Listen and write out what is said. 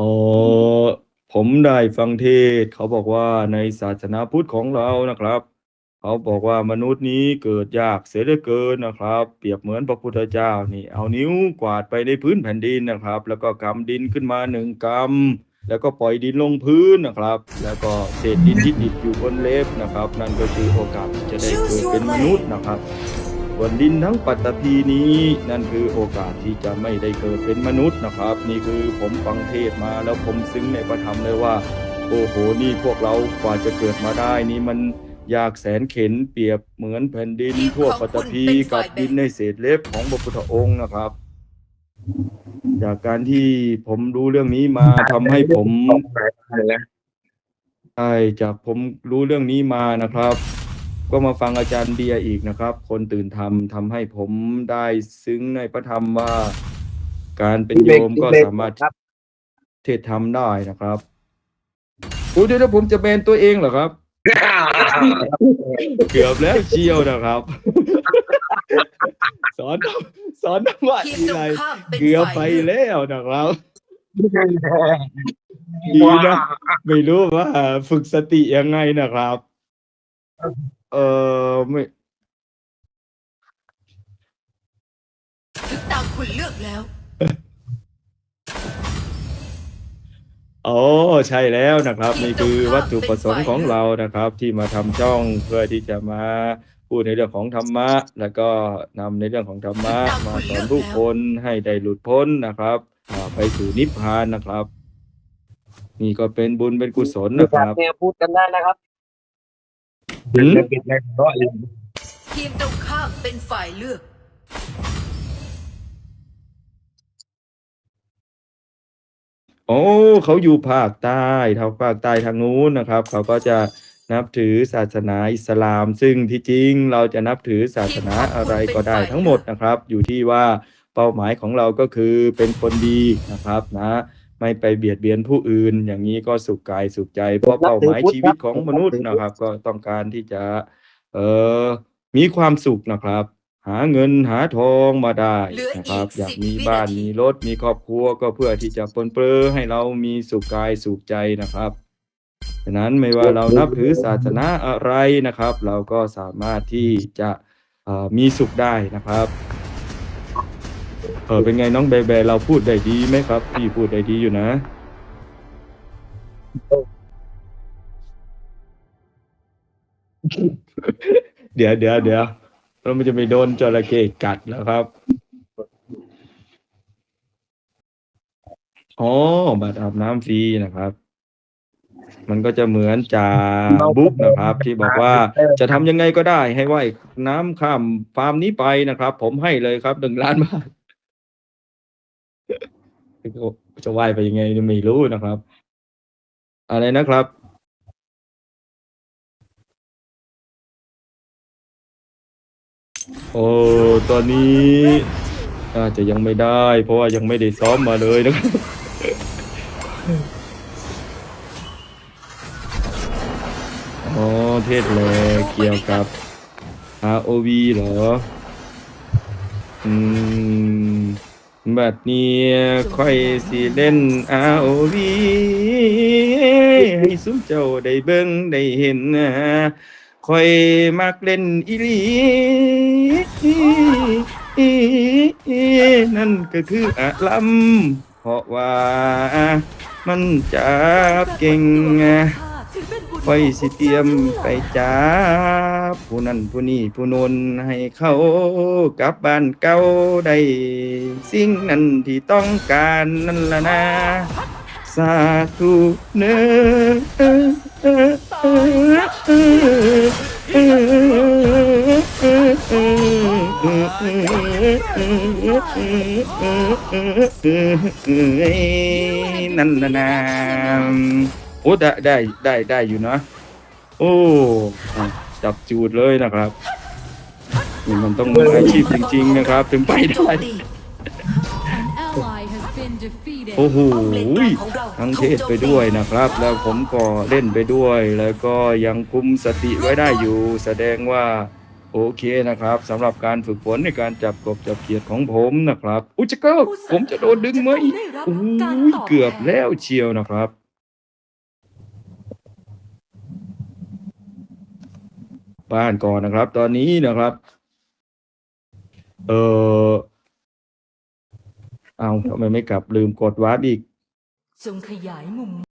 อ๋อผมได้ฟังเทศ เขาบอกว่าในศาสนาพุทธของเรานะครับ เขาบอกว่ามนุษย์นี้เกิดยากเสียเหลือเกินนะครับ เปรียบเหมือนพระพุทธเจ้านี่ เอานิ้วกวาดไปในพื้นแผ่นดินนะครับ แล้วก็กำดินขึ้นมาหนึ่งกำแล้วก็ปล่อยดินลงพื้นนะครับ แล้วก็เศษดินที่ติดอยู่บนเล็บนะครับ นั่นก็คือโอกาสที่จะได้เกิดเป็นมนุษย์นะครับ ส่วนดินทั้งปัตตภีนี้นั่นคือโอกาสที่จะไม่ได้เกิดเป็นมนุษย์นะครับ นี่คือผมฟังเทศน์มาแล้วผมซึ้งในพระธรรมเลยว่า โอ้โหนี่พวกเรากว่าจะเกิดมาได้นี่มันยากแสนเข็นเปรียบเหมือนแผ่นดินทั่วปัตตภีกับดินในเศษเล็บของพระพุทธองค์นะครับ จากการที่ผมรู้เรื่องนี้มาทำให้ผมใช่จากผมรู้เรื่องนี้มานะครับ ก็มาฟังอาจารย์เบียร์อีกนะครับ คนตื่นธรรมทำให้ผมได้ซึ้งในพระธรรมว่า การเป็นโยมก็สามารถครับเทศธรรมได้นะครับอุ้ยเดี๋ยวนะผมจะแบนตัวเองเหรอครับ เกือบแล้วเชียวนะครับ สอนสอนธรรมะทีมทีตรไรงข้ามเป็นเกือบไปฝ่ายเลือกแล้วนะครับดีนะไม่รู้ว่า ฝึกสติยังไงนะครับเออไม่ถึงตามคุณเลือกแล้ว โอ้ใช่แล้วนะครับ นี่คือวัตถุประสงค์ของเรานะครับ ที่มาทำช่องเพื่อที่จะมาพูดในเรื่องของธรรมะ แล้วก็นำในเรื่องของธรรมะ มาสอนผู้คนให้ได้หลุดพ้นนะครับอ่าไปสู่นิพพานนะครับ นี่ก็เป็นบุญเป็นกุศลนะคครัรับบเนี่ยพูดกันได้นะครับ หืมปิดเลยเพราะอะไรทีมตรงข้ามเป็นฝ่ายเลือก โอ้เขาอยู่ภาคใต้ทางภาคใต้ทางนู้นนะครับ เขาก็จะนับถือศาสนาอิสลาม ซึ่งที่จริงเราจะนับถือศาสนาอะไรก็ได้ทั้งหมดนะครับ อยู่ที่ว่าเป้าหมายของเราก็คือเป็นคนดีนะครับนะ ไม่ไปเบียดเบียนผู้อื่น อย่างนี้ก็สุขกายสุขใจ เพราะเป้าหมายชีวิตของมนุษย์นะครับ ก็ต้องการที่จะ เออมีความสุขนะครับ หาเงินหาทองมาได้เหลืออีกนะครับ อยาก10มีวิบ้านนาทีมีรถมีครอบครัวก็เพื่อที่จะปลนเปลือให้เรามีสุขกายสุขใจนะครับฉะนั้นไม่ว่าเรานับถือศาสนาอะไรนะครับ เราก็สามารถที่จะเอ่อมีสุขได้นะครับ เออเป็นไงน้องเบเบเราพูดได้ดีไหมครับ พี่พูดได้ดีอยู่นะ เดี๋ยวเดี๋ยวเดี๋ยวเรามันจะไปโดนจระเข้กัดแล้วครับอ๋อบัตรอาบน้ำฟรีนะครับ มันก็จะเหมือนจาบุ๊กนะครับ ที่บอกว่าจะทำยังไงก็ได้ ให้ว่ายน้ำข้ามฟาร์มนี้ไปนะครับ ผมให้เลยครับหนึ่งล้านบาท จะว่ายไปยังไงไม่รู้นะครับ อะไรนะครับ โอ้ตอนนี้อาจจะยังไม่ได้ เพราะว่ายังไม่ได้ซ้อมมาเลยนะครับอ๋อเทศแลเกี่ยวกับ ROV เหรอ อืม บัดนี้ค่อยสิเล่น ROV ให้สุมเจ้าได้เบิ่งได้เห็นนะค่อยมักเล่นอีหลีนั่นก็คืออะลัมเพราะว่ามันจับเก่ง ไว้สิเตรียมไปจับผู้นั้นผู้นี้ผู้นนให้เขากลับบ้านเก่าได้สิ่งนั้นที่ต้องการนั่นละนะ สาธุเนื้อนั่นละนะ อ้ได้ได้ได้ได้อยู่นะ โอ้อะจับจูดเลยนะครับนี่มันต้องมืออาชีพจริง ๆ นะครับ ถึงไปโจได้มตี An ally has been defeated. โอ้โหป้อมเลนกลางของเราทั้งเทศไปด้วยนะครับ แล้วผมก็เล่นไปด้วย แล้วก็ยังคุมสติไว้ได้อยู่ แสดงว่าผโอเคนะครับสำหรับการฝึกฝนในการจับกบจับเขียดของผมนะครับ อุยจะเก้าผมจะโดนดึงไหมโอ้ยเกือบแล้วเชียวนะครับ บ้านก่อนนะครับ ตอนนี้นะครับ เออเอาทำไมไม่กลับลืมกดวาร์ปอีก จงขยายมุม